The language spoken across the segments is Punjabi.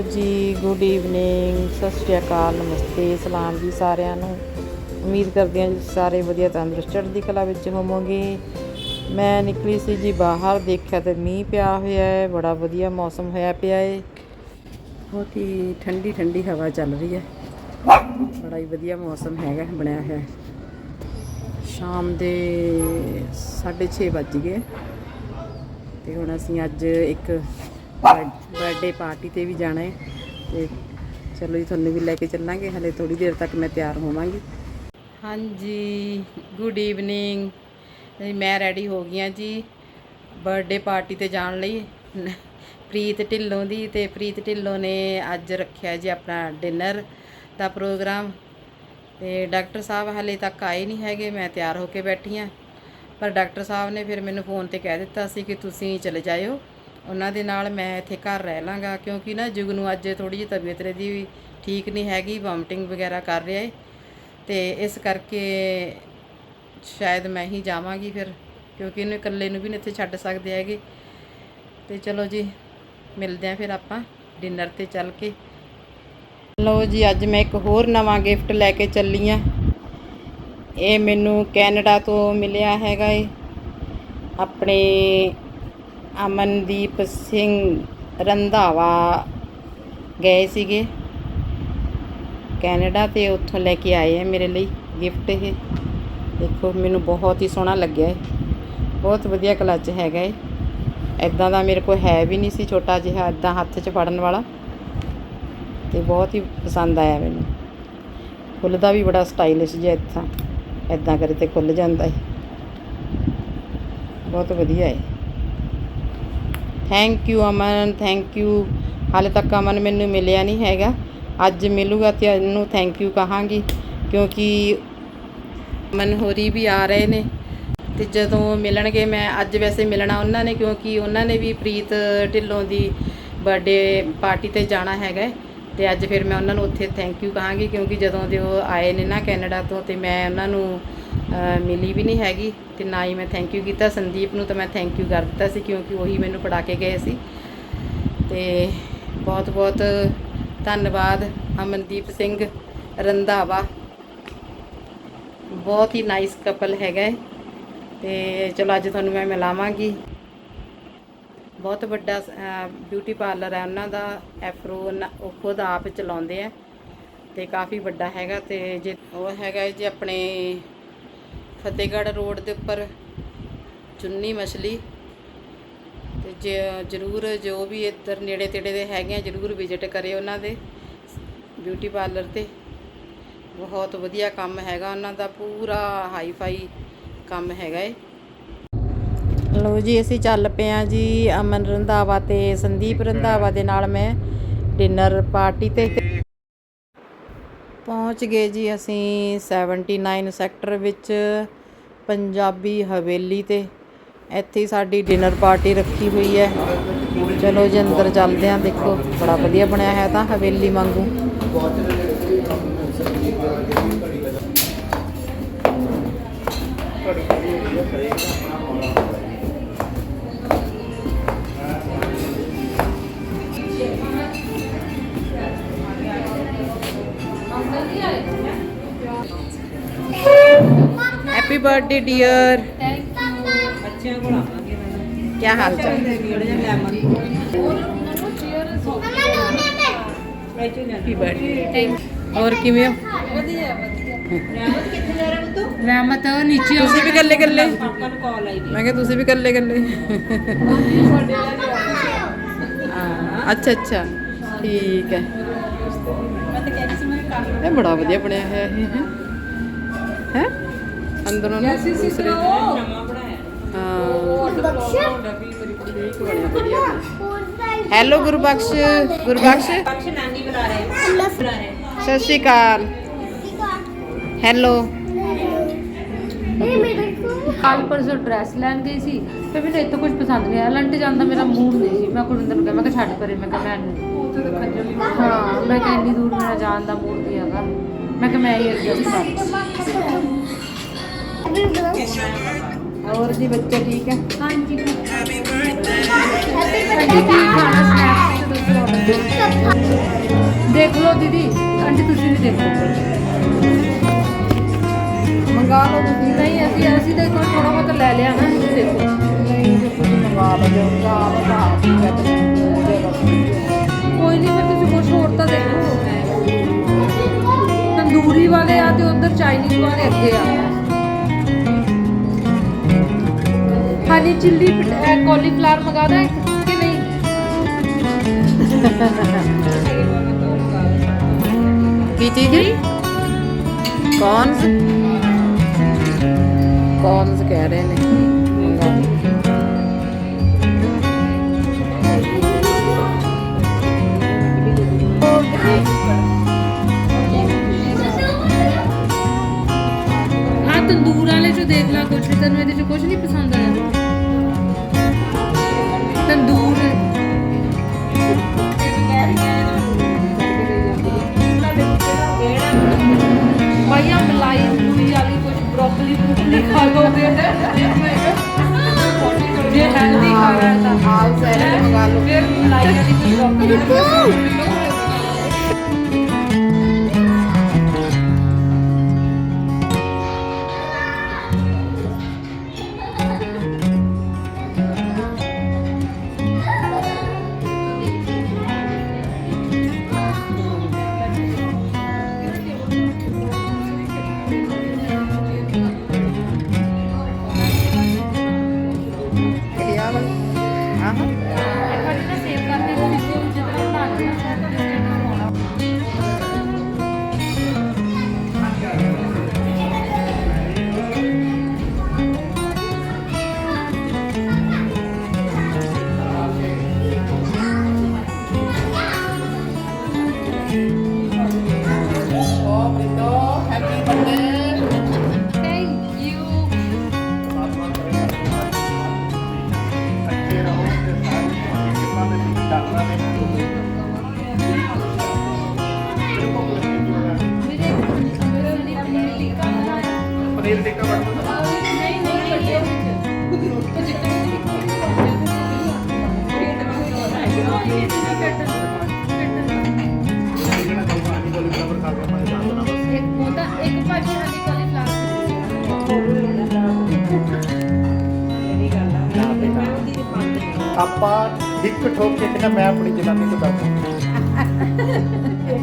ਹੈਲੋ ਜੀ ਗੁੱਡ ਈਵਨਿੰਗ ਸਤਿ ਸ਼੍ਰੀ ਅਕਾਲ, ਨਮਸਤੇ, ਸਲਾਮ ਜੀ ਸਾਰਿਆਂ ਨੂੰ। ਉਮੀਦ ਕਰਦੇ ਹਾਂ ਜੀ ਸਾਰੇ ਵਧੀਆ ਤੰਦਰੁਸਤ ਚੜ੍ਹਦੀ ਕਲਾ ਵਿੱਚ ਹੋਵੋਗੇ। ਮੈਂ ਨਿਕਲੀ ਸੀ ਜੀ ਬਾਹਰ, ਦੇਖਿਆ ਤੇ ਮੀਂਹ ਪਿਆ ਹੋਇਆ ਹੈ, ਬੜਾ ਵਧੀਆ ਮੌਸਮ ਹੋਇਆ ਪਿਆ ਹੈ। ਬਹੁਤ ਹੀ ਠੰਡੀ ਠੰਡੀ ਹਵਾ ਚੱਲ ਰਹੀ ਹੈ। ਬੜਾ ਹੀ ਵਧੀਆ ਮੌਸਮ ਹੈਗਾ, ਬਣਿਆ ਹੋਇਆ ਹੈ। ਸ਼ਾਮ ਦੇ 6:30 ਵੱਜ ਗਏ। ਤੇ ਹੁਣ ਅਸੀਂ ਅੱਜ ਇੱਕ ਬਰਥਡੇ ਪਾਰਟੀ ਤੇ ਵੀ ਜਾਣਾ ਹੈ ਤੇ ਚਲੋ ਜੀ ਤੁਹਾਨੂੰ ਵੀ ਲੈ ਕੇ ਚੱਲਾਂਗੇ ਹਲੇ ਥੋੜੀ ਦੇਰ ਤੱਕ ਮੈਂ ਤਿਆਰ ਹੋਵਾਂਗੀ। ਹਾਂਜੀ ਗੁੱਡ ਈਵਨਿੰਗ ਮੈਂ ਰੈਡੀ ਹੋ ਗਈ ਹਾਂ ਜੀ। ਬਰਥਡੇ ਪਾਰਟੀ ਤੇ ਜਾਣ ਲਈ। ਪ੍ਰੀਤ ਢਿੱਲੋਂ ਦੀ ਤੇ ਪ੍ਰੀਤ ਢਿੱਲੋਂ ਨੇ ਅੱਜ ਰੱਖਿਆ ਜੀ ਆਪਣਾ ਡਿਨਰ ਦਾ ਪ੍ਰੋਗਰਾਮ ਤੇ ਡਾਕਟਰ ਸਾਹਿਬ ਹਲੇ ਤੱਕ ਆਏ ਨਹੀਂ ਹੈਗੇ ਮੈਂ ਤਿਆਰ ਹੋ ਕੇ ਬੈਠੀ ਹਾਂ। ਪਰ ਡਾਕਟਰ ਸਾਹਿਬ ਨੇ ਫਿਰ ਮੈਨੂੰ ਫੋਨ ਤੇ ਕਹਿ ਦਿੱਤਾ ਸੀ ਕਿ ਤੁਸੀਂ ਚਲੇ ਜਾਇਓ। ਉਹਨਾਂ ਦੇ ਨਾਲ ਮੈਂ ਇੱਥੇ ਘਰ ਰਹਿ ਲਾਂਗਾ, ਕਿਉਂਕਿ ਨਾ ਜੁਗ ਨੂੰ ਅੱਜ ਥੋੜੀ ਜਿਹੀ ਤਬੀਅਤ ਇਹਦੀ ਠੀਕ ਨਹੀਂ ਹੈਗੀ ਵੋਮਟਿੰਗ ਵਗੈਰਾ ਕਰ ਰਿਹਾ ਏ। ਤੇ ਇਸ ਕਰਕੇ ਸ਼ਾਇਦ ਮੈਂ ਹੀ ਜਾਵਾਂਗੀ ਫਿਰ, ਕਿਉਂਕਿ ਇਹਨੂੰ ਇਕੱਲੇ ਨੂੰ ਵੀ ਨਹੀਂ ਇੱਥੇ ਛੱਡ ਸਕਦੇ ਹੈਗੇ। ਤੇ ਚਲੋ ਜੀ, ਮਿਲਦੇ ਆਂ ਫਿਰ ਆਪਾਂ ਡਿਨਰ ਤੇ ਚੱਲ ਕੇ। ਲਓ ਜੀ, ਅੱਜ ਮੈਂ ਇੱਕ ਹੋਰ ਨਵਾਂ ਗਿਫਟ ਲੈ ਕੇ ਚੱਲੀ ਆਂ ਇਹ ਮੈਨੂੰ ਕੈਨੇਡਾ ਤੋਂ ਮਿਲਿਆ ਹੈਗਾ ਏ। ਆਪਣੇ ਅਮਨਦੀਪ ਸਿੰਘ ਰੰਧਾਵਾ ਗਏ ਸੀਗੇ। ਕੈਨੇਡਾ ਤੇ ਉੱਥੋਂ ਲੈ ਕੇ ਆਏ ਆ ਮੇਰੇ ਲਈ ਗਿਫਟ ਇਹ। ਦੇਖੋ, ਮੈਨੂੰ ਬਹੁਤ ਹੀ ਸੋਹਣਾ ਲੱਗਿਆ ਹੈ ਬਹੁਤ ਵਧੀਆ ਕਲਚ ਹੈਗਾ ਹੈ ਐਦਾਂ ਦਾ ਮੇਰੇ ਕੋਲ ਹੈ ਵੀ ਨਹੀਂ ਸੀ ਛੋਟਾ ਜਿਹਾ ਐਦਾਂ ਹੱਥ 'ਚ ਫੜਨ ਵਾਲਾ। ਤੇ ਬਹੁਤ ਹੀ ਪਸੰਦ ਆਇਆ ਮੈਨੂੰ। ਖੁੱਲਦਾ ਵੀ ਬੜਾ ਸਟਾਈਲਿਸ਼ ਜਿਹਾ ਇੱਥਾਂ। ਐਦਾਂ ਕਰੇ ਤੇ ਖੁੱਲ ਜਾਂਦਾ ਹੈ ਬਹੁਤ ਵਧੀਆ ਹੈ thank you Aman thank you ਹਾਲੇ ਤੱਕ ਅਮਨ ਮੈਨੂੰ ਮਿਲਿਆ ਨਹੀਂ ਹੈਗਾ। ਅੱਜ ਮਿਲੂਗਾ ਤੇ ਇਹਨੂੰ ਥੈਂਕ ਯੂ ਕਹਾਂਗੀ, ਕਿਉਂਕਿ ਅਮਨ ਹੋਰੀ ਵੀ ਆ ਰਹੇ ਨੇ। ਤੇ ਜਦੋਂ ਮਿਲਣਗੇ, ਮੈਂ ਅੱਜ ਵੈਸੇ ਮਿਲਣਾ ਉਹਨਾਂ ਨੇ, ਕਿਉਂਕਿ ਉਹਨਾਂ ਨੇ ਵੀ ਪ੍ਰੀਤ ਢਿੱਲੋਂ ਦੀ ਬਰਥਡੇ ਪਾਰਟੀ ਤੇ ਜਾਣਾ ਹੈਗਾ। ਹੈ ਤੇ ਅੱਜ ਫਿਰ ਮੈਂ ਉਹਨਾਂ ਨੂੰ ਉੱਥੇ ਥੈਂਕ ਯੂ ਕਹਾਂਗੀ, ਕਿਉਂਕਿ ਜਦੋਂ ਦੇ ਉਹ ਆਏ ਨੇ ਨਾ ਕੈਨੇਡਾ ਤੋਂ, ਤੇ ਮੈਂ ਉਹਨਾਂ ਨੂੰ ਮਿਲੀ ਵੀ ਨਹੀਂ ਹੈਗੀ ਤੇ ਨਾ ਹੀ ਮੈਂ ਥੈਂਕ ਯੂ ਕੀਤਾ। ਸੰਦੀਪ ਨੂੰ ਤਾਂ ਮੈਂ ਥੈਂਕ ਯੂ ਕਰ ਦਿੱਤਾ ਸੀ ਕਿਉਂਕਿ ਉਹੀ ਮੈਨੂੰ ਫੜਾ ਕੇ ਗਏ ਸੀ। ਤੇ ਬਹੁਤ ਬਹੁਤ ਧੰਨਵਾਦ ਅਮਨਦੀਪ ਸਿੰਘ ਰੰਧਾਵਾ। ਬਹੁਤ ਹੀ ਨਾਈਸ ਕਪਲ ਹੈਗਾ ਹੈ ਤੇ ਚਲੋ ਅੱਜ ਤੁਹਾਨੂੰ ਮੈਂ ਮਿਲਾਵਾਂਗੀ। ਬਹੁਤ ਵੱਡਾ ਬਿਊਟੀ ਪਾਰਲਰ ਹੈ। ਉਹਨਾਂ ਦਾ ਐਫਰੋ ਉਹਨਾਂ- ਉਹ ਖੁਦ ਆਪ ਚਲਾਉਂਦੇ ਆ ਤੇ ਕਾਫੀ ਵੱਡਾ ਹੈਗਾ ਤੇ ਜੇ ਉਹ ਹੈਗਾ ਜੀ ਆਪਣੇ ਫਤਿਹਗੜ੍ਹ ਰੋਡ ਦੇ ਉੱਪਰ ਚੁੰਨੀ ਮਛਲੀ। ਤੇ ਜੇ ਜਰੂਰ ਜੋ ਵੀ ਇੱਧਰ ਨੇੜੇ ਤੇੜੇ ਦੇ ਹੈਗੇ ਆ, ਜਰੂਰ ਵਿਜ਼ਿਟ ਕਰੇ ਉਹਨਾਂ ਦੇ ਬਿਊਟੀ ਪਾਰਲਰ ਤੇ। ਬਹੁਤ ਵਧੀਆ ਕੰਮ ਹੈਗਾ ਉਹਨਾਂ ਦਾ, ਪੂਰਾ ਹਾਈ ਫਾਈ ਕੰਮ ਹੈਗਾ ਏ ਲਓ ਜੀ, ਅਸੀਂ ਚੱਲ ਪਏ ਆ ਜੀ ਅਮਨ ਰੰਧਾਵਾ ਤੇ ਸੰਦੀਪ ਰੰਧਾਵਾ ਦੇ ਨਾਲ ਮੈਂ ਡਿਨਰ ਪਾਰਟੀ ਤੇ ਪਹੁੰਚ ਗਏ ਜੀ ਅਸੀਂ 79 ਸੈਕਟਰ ਵਿੱਚ ਪੰਜਾਬੀ ਹਵੇਲੀ ਤੇ। ਇੱਥੇ ਸਾਡੀ ਡਿਨਰ ਪਾਰਟੀ ਰੱਖੀ ਹੋਈ ਹੈ। ਚਲੋ ਜੀ, ਅੰਦਰ ਚੱਲਦੇ ਆਂ ਦੇਖੋ, ਬੜਾ ਵਧੀਆ ਬਣਿਆ ਹੈ ਤਾਂ ਹਵੇਲੀ ਵਾਂਗੂ। ਹੈਪੀ ਬਰਥਡੇ ਡੀਅਰ ਕੀ ਹਾਲ ਚਾਲ ਹੈਪੀ ਬਰਥਡੇ ਹੋਰ ਕਿਵੇਂ ਹੋ ਰਹਿਮਤ ਨੀਚੇ ਤੁਸੀਂ ਵੀ ਗੱਲੇ ਗੱਲੇ ਮੈਂ ਕਿਹਾ ਤੁਸੀਂ ਵੀ ਗੱਲੇ ਗੱਲੇ ਹਾਂ ਅੱਛਾ ਅੱਛਾ ਠੀਕ ਹੈ ਇਹ ਬੜਾ ਵਧੀਆ ਬਣਿਆ ਹੋਇਆ ਇਹ ਹੈ? ਹੈ? ਅੰਦਰੋਂ ਨਾ ਦੂਸਰੇ ਹੈਲੋ ਗੁਰਬਖਸ਼। ਗੁਰਬਖਸ਼। ਨਾਨੀ ਬੁਲਾ ਰਹੇ। ਸਤਿ ਸ਼੍ਰੀ ਅਕਾਲ। ਹੈਲੋ। ਕੱਲ। ਪਰਸੋਂ ਡਰੈਸ ਲੈਣ ਗਈ ਸੀ। ਤੇ ਮੈਨੂੰ ਇੱਥੇ ਕੁਝ ਪਸੰਦ ਨਹੀਂ ਆਇਆ। ਲੰਟ ਜਾਂਦਾ ਮੇਰਾ ਮੂਡ ਨਹੀਂ ਸੀ। ਮੈਂ ਕੁਲਿੰਦਰ ਨੂੰ ਕਿਹਾ ਮੈਂ ਕਿਹਾ ਛੱਡ ਪਰੇ। ਮੈਂ ਕਿਹਾ ਮੈਂ ਨਹੀਂ ਹਾਂ ਮੈਂ ਕਿਹਾ ਇੰਨੀ ਦੂਰ ਮੇਰਾ ਜਾਣ ਦਾ ਮੂਡ ਨਹੀਂ ਹੈਗਾ। ਮੈਂ ਕਿਹਾ ਮੈਂ ਹੀ ਐਡਜਸਟ ਕਰ ਹੋਰ ਜੀ ਬੱਚੇ ਠੀਕ ਹੈ? ਹਾਂਜੀ ਹਾਂਜੀ ਕੀ ਖਾਣਾ ਸਨੈਕਸ ਤੇ ਦੱਸੋ ਦੇਖ ਲਓ ਦੀਦੀ ਆਂਟੀ ਤੁਸੀਂ ਵੀ ਦੇਖੋ ਮੰਗਾ ਲਓ ਤੁਸੀਂ। ਨਹੀਂ ਅਸੀਂ ਅਸੀਂ ਤਾਂ ਕੋਈ ਥੋੜਾ ਬਹੁਤ ਲੈ ਲਿਆ ਨਾ ਤੁਸੀਂ ਦੇਖੋ। ਨਹੀਂ ਜੇ ਤੁਸੀਂ ਮੰਗਾ ਲਓ ਜੋ ਚਾਹ ਬਤਾ ਕੇ ਕੁਝ ਹੋਰ ਤਾਂ ਦੇਖੋ ਤੰਦੂਰੀ ਵਾਲੇ ਆ ਤੇ ਉਧਰ ਚਾਈਨੀਜ਼ ਵਾਲੇ ਅੱਗੇ ਆ। ਹਨੀ ਚਿੱਲੀ ਕਾਲੀਫਲਾਵਰ ਮੰਗਾ ਦਾਂ ਇੱਕ ਕਿ ਨਹੀਂ? ਕੀ ਚੀਜ਼ ਕੌਨ ਕੌਨ ਕਹਿ ਰਹੇ ਨੇ। ਤੰਦੂਰ ਵਾਲੇ ਚੋਂ ਦੇਖ ਲਾ ਕੁਝ ਤੈਨੂੰ ਇਹਦੇ ਚ ਕੁਝ ਨਹੀਂ ਪਸੰਦ ਆਇਆ। ਆਪਾਂ ਇੱਕ ਠੋਕ ਕੇ ਕਹਿੰਦਾ ਮੈਂ ਆਪਣੀ ਜਨਾਨੀ ਨੂੰ ਦੱਸ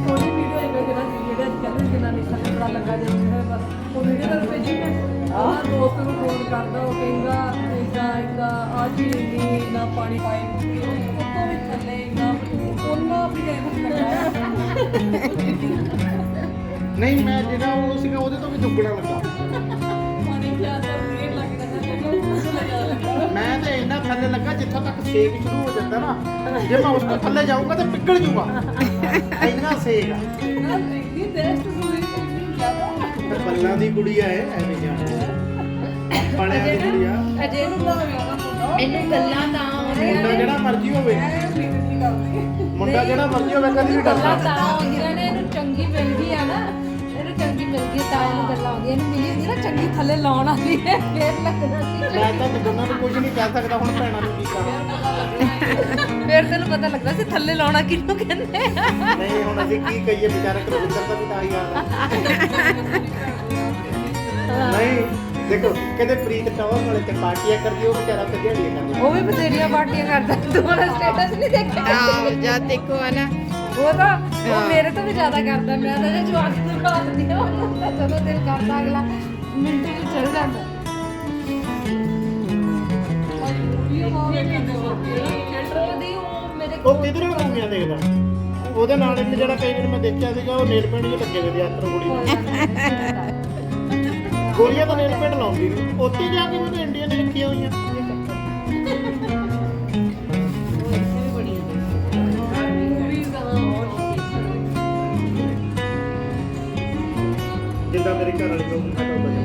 ਥੋੜੀ ਵੀਡੀਓ ਇੱਕ ਜਿਹੜਾ ਜਿਹੜੇ ਕਹਿੰਦੇ ਜਨਾਨੀ ਸਾਡੇ ਬੜਾ ਲੱਗਾ ਜਾਂਦਾ ਉਹ ਵੀਡੀਓ ਤਾਂ ਭੇਜੀ ਮੈਂ ਆਹ ਦੋਸਤ ਨੂੰ ਫੋਨ ਕਰਦਾ ਉਹ ਕਹਿੰਦਾ ਇਦਾਂ ਇਦਾਂ ਆ ਚੀਜ਼ ਨਹੀਂ ਨਾ ਪਾਣੀ ਪਾਏ ਉੱਤੋਂ ਵੀ ਥੱਲੇ ਨਾ ਉਹਨਾਂ ਵੀ ਨਹੀਂ ਮੈਂ ਜਿਹੜਾ ਉਹ ਸੀਗਾ ਉਹਦੇ ਤੋਂ ਵੀ ਦੁੱਗਣਾ ਲੱਗਾ। ਪਾਣੀ ਪਿਆ ਮੈਂ ਤੇ ਇੰਨਾ ਥੱਲੇ ਲੱਗਾ ਜਿੱਥੋਂ ਤੱਕ ਸੇਕ ਸ਼ੁਰੂ ਹੋ ਜਾਂਦਾ ਨਾ ਜੇ ਮੈਂ ਉਸ ਤੋਂ ਥੱਲੇ ਜਾਊਂਗਾ ਤਾਂ ਪਿਘਲ ਜੂਗਾ। ਇੰਨਾ ਸੇਕ ਆ। ਤੇ ਬੱਲਾਂ ਦੀ ਕੁੜੀ ਆ ਇਹ ਐਵੇਂ ਜਾਣਾ ਪੜਿਆ ਦੀ ਕੁੜੀ ਆ। ਅਜੇ ਨਾ ਇਹਨੂੰ ਗੱਲਾਂ ਤਾਂ ਮੁੰਡਾ ਜਿਹੜਾ ਮਰਜ਼ੀ ਹੋਵੇ। ਮੁੰਡਾ ਜਿਹੜਾ ਮਰਜ਼ੀ ਹੋਵੇ ਕਦੀ ਵੀ ਡਰਦਾ ਤਾਂ ਆਉਂਦੀਆਂ ਨੇ ਇਹਨੂੰ ਚੰਗੀ ਮਿਲ ਗਈ ਆ ਨਾ। ਇਹਨੂੰ ਚੰਗੀ ਮਿਲ ਗਈ ਤਾਂ ਇਹਨੂੰ ਗੱਲਾਂ ਆਉਂਦੀਆਂ ਇਹਨੂੰ ਮਿਲੀ ਹੁੰਦੀ ਨਾ ਚੰਗੀ ਥੱਲੇ ਲਾਉਣ ਵਾਲੀ ਹੈ ਫੇਰ ਲੱਗਦਾ ਸੀ। ਮੈਂ ਤਾਂ ਦੋਨਾਂ ਨੂੰ ਕੁਝ ਨਹੀਂ ਕਹਿ ਸਕਦਾ ਹੁਣ ਭੈਣਾਂ ਨੂੰ ਕੀ ਕਰਾਂ? ਫੇਰ ਤੈਨੂੰ ਪਤਾ ਲੱਗਦਾ ਸੀ ਥੱਲੇ ਲਾਉਣਾ ਕਿਹਨੂੰ ਕਹਿੰਦੇ ਆ। ਨਹੀਂ ਹੁਣ ਅਸੀਂ ਕੀ ਕਹੀਏ ਵਿਚਾਰਾ ਕਰਵਿੰਦਰ ਦਾ ਵੀ ਤਾਂ ਹੀ ਹਾਲ ਹੈ ਨਹੀਂ ਦੇਖੋ ਕਹਿੰਦੇ ਪ੍ਰੀਤ ਟਾਵਰ ਵਾਲੇ ਤੇ ਪਾਰਟੀਆਂ ਕਰਦੀ ਉਹ ਵਿਚਾਰਾ ਤੇ ਦਿਹਾੜੀਆਂ ਕਰਦਾ। ਉਹ ਵੀ ਬਥੇਰੀਆਂ ਪਾਰਟੀਆਂ ਕਰਦਾ ਤੂੰ ਉਹਦਾ ਸਟੇਟਸ ਨਹੀਂ ਦੇਖਿਆ। ਆਹ ਜਦ ਦੇਖੋ ਆ ਨਾ ਉਹ ਤਾਂ ਉਹ ਮੇਰੇ ਤੋਂ ਵੀ ਜ਼ਿਆਦਾ ਕਰਦਾ ਮੈਂ ਤਾਂ ਜੇ ਜਵਾਕ ਨੂੰ ਬਾਤ ਨਹੀਂ ਤਾਂ ਜਦੋਂ ਦਿਲ ਕਰਦਾ ਅਗਲਾ ਮਿੰਟ ਵਿੱਚ ਚੜ ਜਾਂਦਾ। ਉਹ ਕਿਧਰੋਂ ਮੂਵੀਆਂ ਦੇਖਦਾ? ਉਹਦੇ ਨਾਲ ਇੱਕ ਜਿਹੜਾ ਕਈ ਵਾਰ ਮੈਂ ਦੇਖਿਆ ਸੀਗਾ ਉਹ ਨੇਲ ਪੇਂਟ ਜਿਹੇ ਲੱਗੇ ਹੋਏ ਸੀ ਆਤਰ ਨੂੰ ਗੋਲੀਆਂ ਤਾਂ ਨੇਲ ਪੇਂਟ ਲਾਉਂਦੀ ਨਹੀਂ ਉੱਥੇ ਜਾ ਕੇ ਮੈਨੂੰ ਇੰਡੀਆ ਨੇ ਰੱਖੀਆਂ ਹੋਈਆਂ। ਜਿੱਦਾਂ ਮੇਰੇ ਘਰ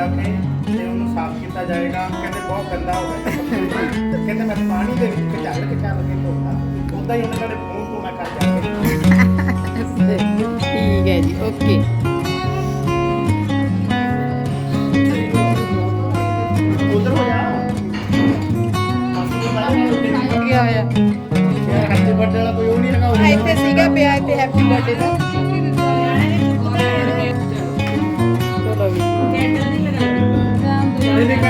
ਜਾ ਕੇ ਤੇ ਉਹਨੂੰ ਸਾਫ਼ ਕੀਤਾ ਜਾਏਗਾ। ਕਹਿੰਦੇ ਬਹੁਤ ਗੰਦਾ ਹੋ ਗਿਆ ਕਹਿੰਦੇ ਮੈਂ ਪਾਣੀ ਦੇ ਵਿੱਚ ਝੱਲ ਕੇ ਚੱਲ ਕੇ ਧੋਤਾ। ਉਦਾਂ ਹੀ ਉਹਨਾਂ ਦੇ ਮੂੰਹ ਤੋਂ ਮੈਂ ਕਰ ਜਾ ਠੀਕ ਹੈ ਜੀ ਓਕੇ। ਉਧਰ ਹੋ ਜਾ। ਕੀ ਯਾਰ ਹੱਥੇ ਵੱਡੇ ਵਾਲਾ ਕੋਈ ਉਹ ਨਹੀਂ ਹੈਗਾ ਇੱਥੇ ਸੀਗਾ ਪਿਆ ਇੱਥੇ ਹੈਪੀ ਬਰਥਡੇ ਦਾ। Thank you.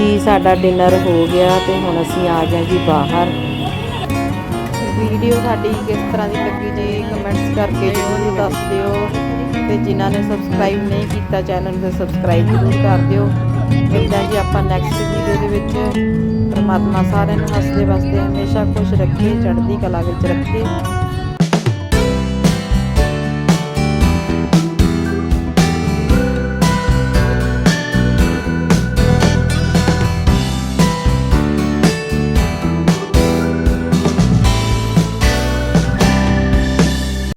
ਜੀ, ਸਾਡਾ ਡਿਨਰ ਹੋ ਗਿਆ ਤੇ ਹੁਣ ਅਸੀਂ ਆ ਗਏ ਜੀ ਬਾਹਰ। ਵੀਡੀਓ ਸਾਡੀ ਕਿਸ ਤਰ੍ਹਾਂ ਦੀ ਲੱਗੀ ਜੀ ਕਮੈਂਟਸ ਕਰਕੇ ਜ਼ਰੂਰ ਦੱਸ ਦਿਓ। ਤੇ ਜਿਨ੍ਹਾਂ ਨੇ ਸਬਸਕ੍ਰਾਈਬ ਨਹੀਂ ਕੀਤਾ ਚੈਨਲ ਨੂੰ ਸਬਸਕ੍ਰਾਈਬ ਜ਼ਰੂਰ ਕਰ ਦਿਓ। ਮਿਲਦਾ ਜੀ ਆਪਾਂ ਨੈਕਸਟ ਵੀਡੀਓ ਦੇ ਵਿੱਚ। ਪਰਮਾਤਮਾ ਸਾਰਿਆਂ ਨੂੰ ਹੱਸਦੇ ਵਸਦੇ ਹਮੇਸ਼ਾ ਖੁਸ਼ ਰੱਖੇ, ਚੜ੍ਹਦੀ ਕਲਾ ਵਿੱਚ ਰੱਖੇ।